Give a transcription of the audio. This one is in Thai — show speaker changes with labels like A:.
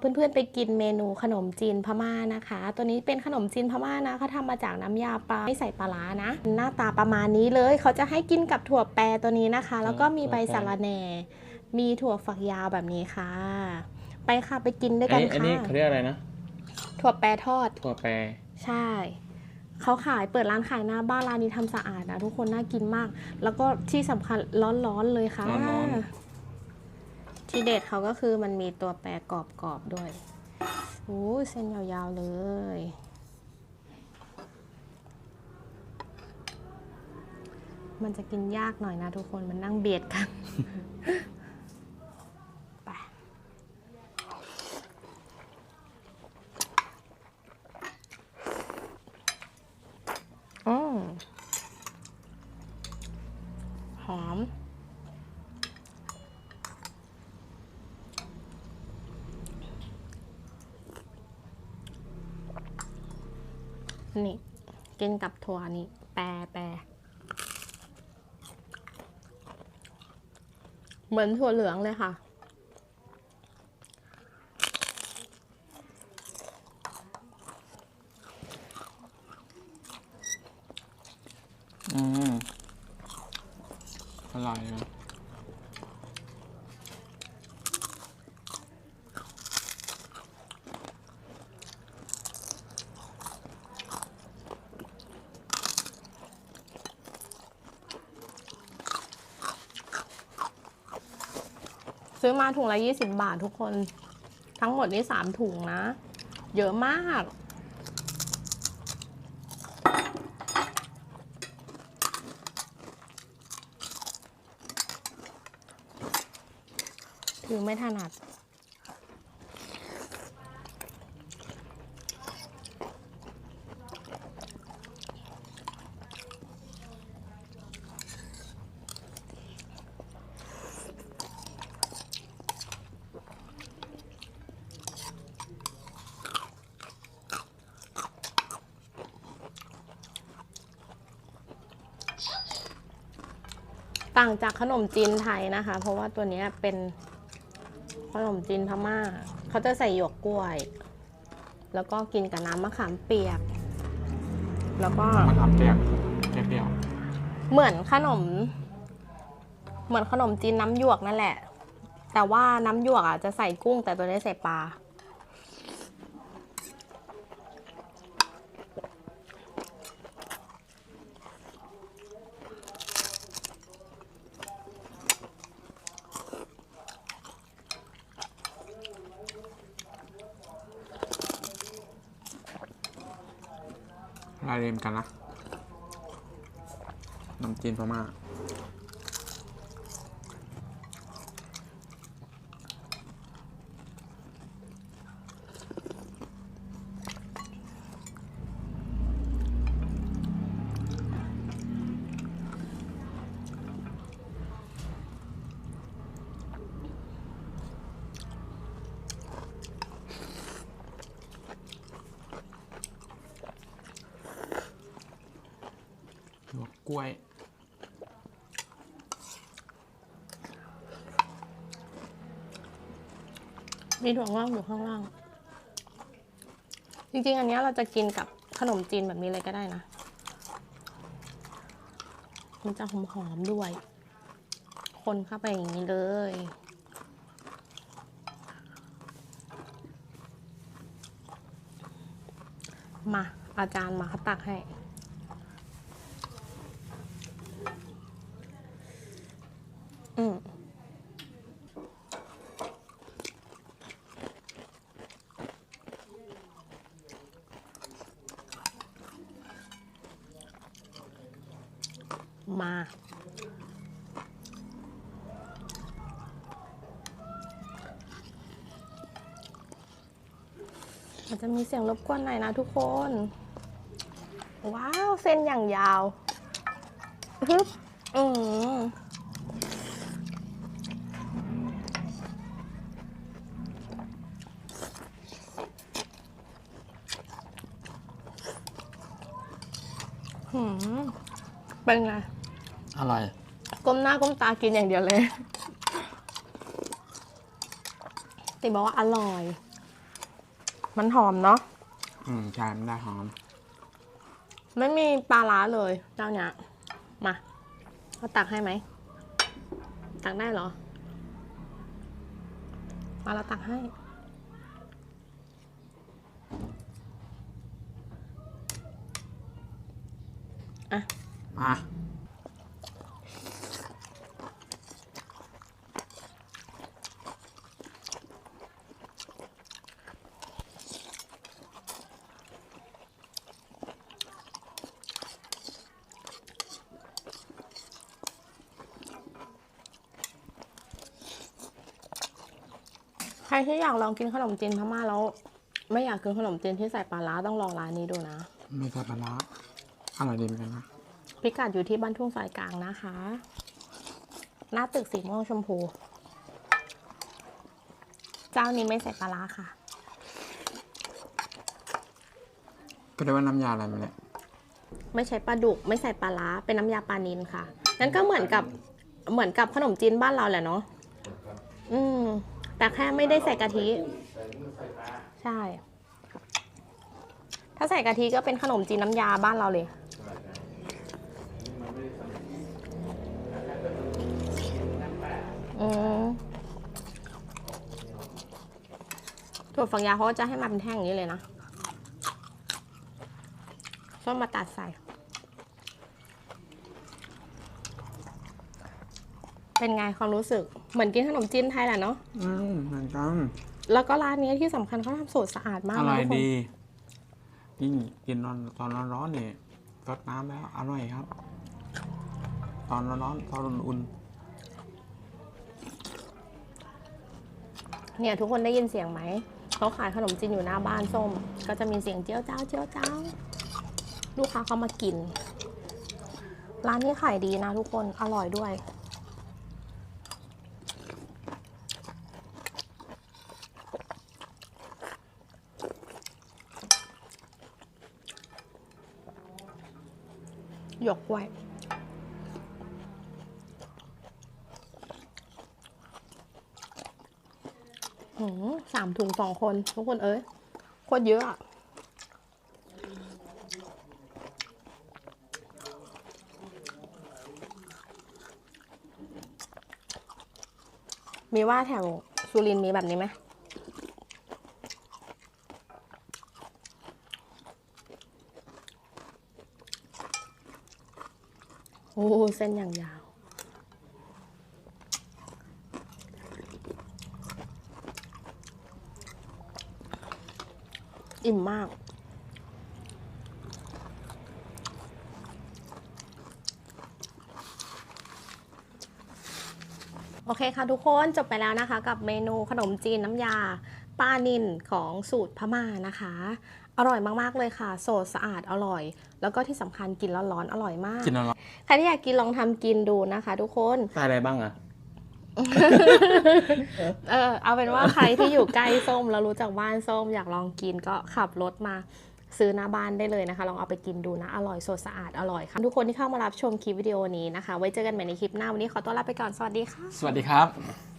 A: เพื่อนๆไปกินเมนูขนมจีนพม่านะคะ ตัวนี้เป็นขนมจีนพม่านะเขาทำมาจากน้ำยาปลาไม่ใส่ปลาร้านะ หน้าตาประมาณนี้เลยเขาจะให้กินกับถั่วแปรตัวนี้นะคะ แล้วก็มีใบสะระแหน่ มีถั่วฝักยาวแบบนี้ค่ะ ไปค่ะไปกินด้วย
B: อั
A: กันน
B: นี้อันนี้
A: ค่ะ
B: เขาเรียกอะไรนะ
A: ถั่วแปรทอด
B: ถั่วแปร
A: ใช่เขาขายเปิดร้านขายหน้าบ้านร้านนี้ทำสะอาดนะทุกคนน่ากินมาก แล้วก็ที่สำคัญร้อนๆเลยค่ะ
B: ร้อน
A: ที่เด็ดเขาก็คือมันมีตัวแปรกรอบๆด้วยโอ้เส้นยาวๆเลยมันจะกินยากหน่อยนะทุกคนมันนั่งเบียดกันไปอืมหอม นี่ กินกับถั่วนี่ แปรแปรเหมือนถั่วเหลืองเลยค่ะ
B: อืมอร่อยนะ
A: ซื้อมาถุงละยี่สิบบาททุกคน ทั้งหมดนี่สามถุงนะ เยอะมาก ถือไม่ถนัด ต่างจากขนมจีนไทยนะคะ เพราะว่าตัวเนี้ยเป็นขนมจีนพม่า เขาจะใส่หยวกกล้วย แล้วก็กินกับน้ำมะขามเปียก แล้วก็
B: มะขามเปียกเปรี้ยว
A: เหมือนขนม เหมือนขนมจีนน้ำหยวกนั่นแหละ แต่ว่าน้ำหยวกอะจะใส่กุ้งแต่ตัวนี้ใส่ปลา
B: ลายเรียมกันนะน้ำจีนพม่า กล้วย
A: มีถั่วงอกอยู่ข้างล่าง จริงๆ อันนี้เราจะกินกับขนมจีนแบบนี้เลยก็ได้นะ มันจะหอมๆด้วย คนเข้าไปอย่างนี้เลยมาอาจารย์มาเขาตักให้ อืมมาอาจจะมีเสียงรบกวนหน่อยนะทุกคน ว้าว เส้นอย่างยาวฮึบอืม หืมเป็นไง
B: อร่อย
A: ก้มหน้าก้มตากินอย่างเดียวเลย ติบอกว่าอร่อย มันหอมเนาะ
B: อืมใช่มันได้หอม
A: ไม่มีปลาร้าเลยเจ้าเนี้ยมาเขาตักให้ไหม ตักได้เหรอ มาเราตักให้ อะ
B: มา
A: ใครที่อยากลองกินขนมจีนพม่าแล้ว ไม่อยากกินขนมจีนที่ใส่ปลาร้าต้องลองร้านนี้ดูนะ
B: ไม่ใส่ปลาร้า อร่อยดีเหมือนกันนะ
A: พิกัดอยู่ที่บ้านทุ่งสายกลางนะคะ หน้าตึกสีม่วงชมพู เจ้านี้ไม่ใส่ปลาร้าค่ะ
B: ก็ได้ว่าน้ำยาอะไรมาเนี่ย
A: ไม่ใช้ปลาดุกไม่ใส่ปลาร้าเป็นน้ำยาปลานินค่ะนั่นก็เหมือนกับเหมือนกับขนมจีนบ้านเราแหละเนาะอืมแต่แค่ไม่ได้ใส่กะทิ ใช่ ถ้าใส่กะทิก็เป็นขนมจีนน้ำยาบ้านเราเลย อืมถั่วฝักยาวเขาก็จะให้มาเป็นแท่งอย่างนี้เลยนะส้มมาตัดใส่ เป็นไงความรู้สึก เหมือนกินขนมจีนไทยแหละเนาะ
B: อืมเหมือนกัน
A: แล้วก็ร้านนี้ที่สำคัญเขาทำสูตรสะอาดมาก
B: อ
A: นะ
B: ร่อย
A: ทุกคน
B: ดี ยิ่งกินตอนตอนร้อนๆเนี่ยรดน้ำแล้วอร่อยครับ ตอนร้อนๆตอนอุ่น
A: เนี่ยทุกคนได้ยินเสียงไหมเขาขายขนมจีนอยู่หน้าบ้านส้ม ก็จะมีเสียงเจียวเจ้าเจียวเจ้าลูกค้าเขามากิน ร้านนี้ขายดีนะทุกคนอร่อยด้วย หยกไว้หืมสามถุงสองคน ทุกคนเอ้ยโคตรเยอะอะมีว่าแถวสุรินมีแบบนี้ไหม อ้เส้นอย่างยาว อิ่มมาก โอเคค่ะทุกคนจบไปแล้วนะคะ กับเมนูขนมจีนน้ำยาป้านินของสูตรพม่านะคะ อร่อยมากๆเลยค่ะ โสดสะอาดอร่อย แล้วก็ที่สำคัญกินแล้วร้อนอร่อยมาก
B: ๆกินอร่อย
A: ใครที่อยากกินลองทำกินดูนะคะ ทุกคน
B: ใส่อะไรบ้างอะ
A: เออเอาเป็นว่าใครที่อยู่ใกล้ส้มแล้วรู้จักบ้านส้ม อยากลองกินก็ขับรถมาซื้อหน้าบ้านได้เลยนะคะ ลองเอาไปกินดูนะ อร่อยสดสะอาดอร่อยค่ะ ทุกคนที่เข้ามารับชมคลิปวิดีโอนี้นะคะ ไว้เจอกันใหม่ในคลิปหน้า วันนี้ขอตัวลาไปก่อน สวัสดีค่ะ
B: สวัสดีครับ